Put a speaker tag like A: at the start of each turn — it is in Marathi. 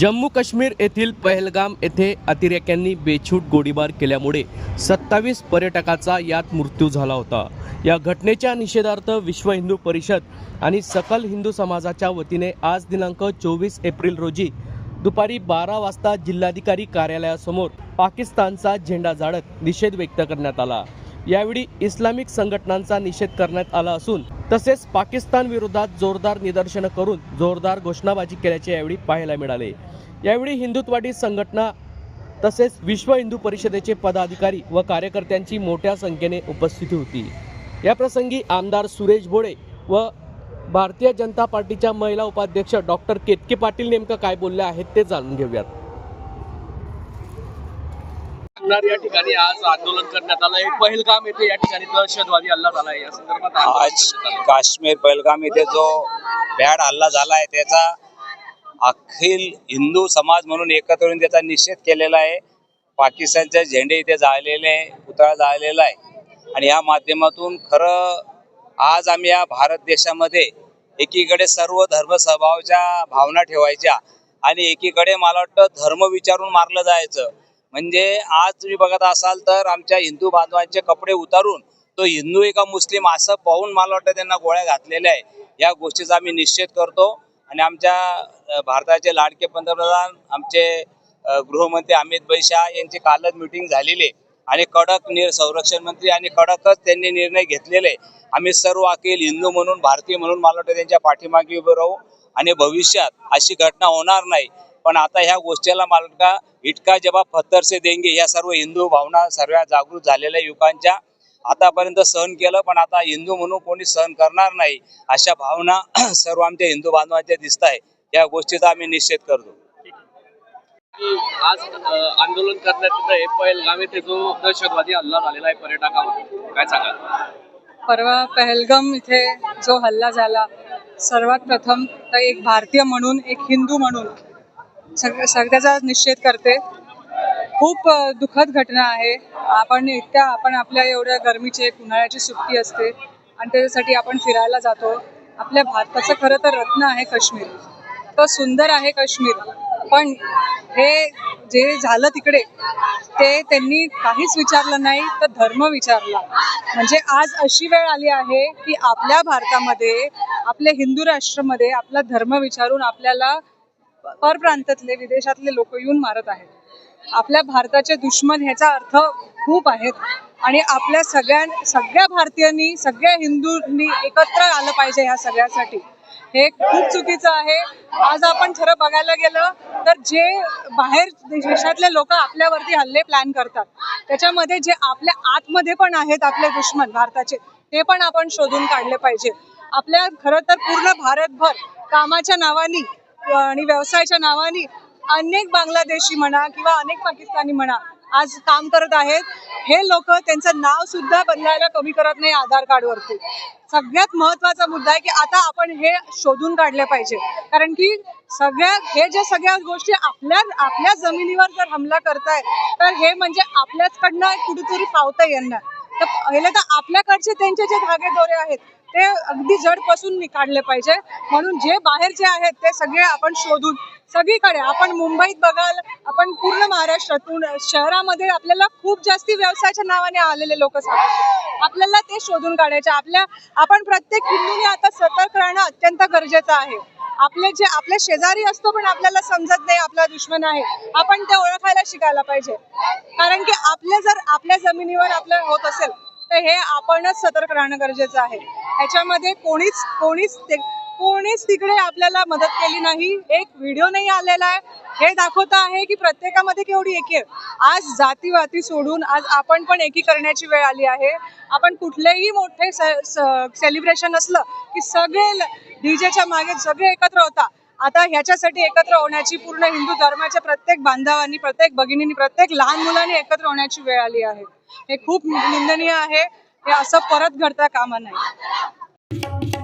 A: जम्मू काश्मीर येथील पहलगाम येथे अतिरेक्यांनी बेछूट गोळीबार केल्यामुळे सत्तावीस पर्यटकाचा यात मृत्यू झाला होता. या घटनेच्या निषेधार्थ विश्व हिंदू परिषद आणि सकल हिंदू समाजाच्या वतीने आज दिनांक चोवीस एप्रिल रोजी दुपारी बारा वाजता जिल्हाधिकारी कार्यालयासमोर पाकिस्तानचा झेंडा जाळत निषेध व्यक्त करण्यात आला. यावेळी इस्लामिक संघटनांचा निषेध करण्यात आला असून तसेच पाकिस्तान विरोधात जोरदार निदर्शनं करून जोरदार घोषणाबाजी केल्याचे यावेळी पाहायला मिळाले. यावेळी हिंदुत्वादी संघटना तसेच विश्व हिंदू परिषदेचे पदाधिकारी व कार्यकर्त्यांची मोठ्या संख्येने उपस्थिती होती. या प्रसंगी आमदार सुरेश भोळे व भारतीय जनता पार्टीच्या महिला उपाध्यक्ष डॉक्टर केतके पाटील नेमकं काय बोलले आहेत ते जाणून घेऊयात.
B: नागनार या ठिकाणी? आज आंदोलन करण्यात आलंय. पहलगाम येथे या ठिकाणी दहशतवादी हल्ला झाला आहे या संदर्भात
C: आज. काश्मीर पहलगाम येथे जो भ्याड हल्ला झालाय त्याचा अखिल हिंदू समाज म्हणून एकत्र येऊन त्याचा निषेध केलेला आहे. पाकिस्तानचे झेंडे इथे जाळलेले पुतळा जाळलेला आहे. आणि या माध्यमातून खरं आज आम्ही या भारत देशामध्ये एकीकडे सर्व धर्म स्वभावाच्या भावना ठेवायच्या आणि एकीकडे मला वाटतं धर्म विचारून मारलं जायचं. म्हणजे आज तुम्ही बघत असाल तर आमच्या हिंदू बांधवांचे कपडे उतारून तो हिंदू एका मुस्लिम असं पाहून मला वाटतं त्यांना गोळ्या घातलेल्या आहे. या गोष्टीचा आम्ही निश्चित करतो. आणि आमच्या भारताचे लाडके पंतप्रधान आमचे गृहमंत्री अमित भाई शाह यांची कालच मिटिंग झालेली आहे. आणि कडक निर संरक्षण मंत्री आणि कडकच त्यांनी निर्णय घेतलेले आहे. आम्ही सर्व अखिल हिंदू म्हणून भारतीय म्हणून मला वाटतं त्यांच्या पाठीमागे उभे राहू. आणि भविष्यात अशी घटना होणार नाही. पण आता ह्या गोष्टीला मला वाटतं का इटका जबाब पत्थर से देंगे या सर्व हिंदू भावना सर्व जागृत झालेल्या युवकांच्या आतापर्यंत सहन केलं पण आता हिंदू म्हणून कोणी सहन करणार नाही अशा भावना सर्व आमच्या हिंदू बांधवांच्या दिसत आहे. या गोष्टीचा आम्ही निषेध करतो.
B: आज आंदोलन करण्यात पहलगाम येथे जो दहशतवादी हल्ला झालेला आहे पर्यटकावर काय सांगा
D: परवा पहलगाम इथे जो हल्ला झाला सर्वात प्रथम तर एक भारतीय म्हणून एक हिंदू म्हणून सग सगळ्याचा निषेध करते. खूप दुःखद घटना आहे. आपण इतक्या आपण आपल्या एवढ्या गरमीचे उन्हाळ्याची सुट्टी असते आणि त्याच्यासाठी आपण फिरायला जातो. आपल्या भारताचं खरं तर रत्न आहे काश्मीर. तो सुंदर आहे काश्मीर. पण हे जे झालं तिकडे ते त्यांनी काहीच विचारलं नाही तर धर्म विचारला. म्हणजे आज अशी वेळ आली आहे की आपल्या भारतामध्ये आपल्या हिंदू राष्ट्रामध्ये आपला धर्म विचारून आपल्याला परप्रांतातले विदेशातले लोक येऊन मारत आहेत. आपल्या भारताचे दुश्मन ह्याचा अर्थ खूप आहेत. आणि आपल्या सगळ्या सगळ्या भारतीयांनी सगळ्या हिंदूंनी एकत्र आलं पाहिजे ह्या सगळ्यासाठी. हे खूप चुकीचं आहे. आज आपण खरं बघायला गेलं तर जे बाहेर देशातले लोक आपल्यावरती हल्ले प्लॅन करतात त्याच्यामध्ये जे आपल्या आतमध्ये पण आहेत आपले दुश्मन भारताचे ते पण आपण शोधून काढले पाहिजे. आपल्या खरं तर पूर्ण भारतभर कामाच्या नावानी आणि व्यवसायाच्या नावाने अनेक बांगलादेशी म्हणा किंवा अनेक पाकिस्तानी म्हणा आज काम करत आहेत. हे लोक त्यांचं नाव सुद्धा बदलायला कमी करत नाही आधार कार्ड वरती. सगळ्यात महत्त्वाचा मुद्दा आहे की आता आपण हे शोधून काढले पाहिजे. कारण की सगळ्या हे ज्या सगळ्या गोष्टी आपल्या आपल्या जमिनीवर जर हमला करताय तर हे म्हणजे आपल्याचकडनं कुठेतरी पावता येणार. तर पहिले तर आपल्याकडचे त्यांचे जे धागे दोरे आहेत ते अगदी जडपासून नि- काढले पाहिजे. म्हणून जे बाहेरचे आहेत ते सगळे आपण शोधून सगळीकडे आपण मुंबईत बघाल आपण पूर्ण महाराष्ट्रातून शहरामध्ये आपल्याला खूप जास्ती व्यवसायाच्या नावाने आलेले लोक सापडतात. आपल्याला ते शोधून काढायचे. आपल्या आपण प्रत्येक हिंदूने आता सतर्क राहणं अत्यंत गरजेचं आहे. आपले जे आपले शेजारी असतो पण आपल्याला समजत नाही आपला दुश्मन आहे. आपण ते ओळखायला शिकायला पाहिजे. कारण की आपले जर आपल्या जमिनीवर आपलं होत असेल तर हे आपणच सतर्क राहणं गरजेचं आहे. ह्याच्यामध्ये कोणीच कोणीच ते कोणीच तिकडे आपल्याला मदत केली नाही. एक व्हिडिओ नाही आलेला आहे. हे दाखवत आहे की प्रत्येकामध्ये केवढी एकी आहे. आज जातीवाती सोडून आज आपण पण एकी करण्याची वेळ आली आहे. आपण कुठलेही मोठे सेलिब्रेशन असलं की सगळे डीजेच्या मागे सगळे एकत्र होता. आता ह्याच्यासाठी एकत्र होण्याची पूर्ण हिंदू धर्माच्या प्रत्येक बांधवांनी प्रत्येक भगिनींनी प्रत्येक लहान मुलांनी एकत्र होण्याची वेळ आली आहे. हे खूप निंदनीय आहे. हे असं परत घडता कामा नाही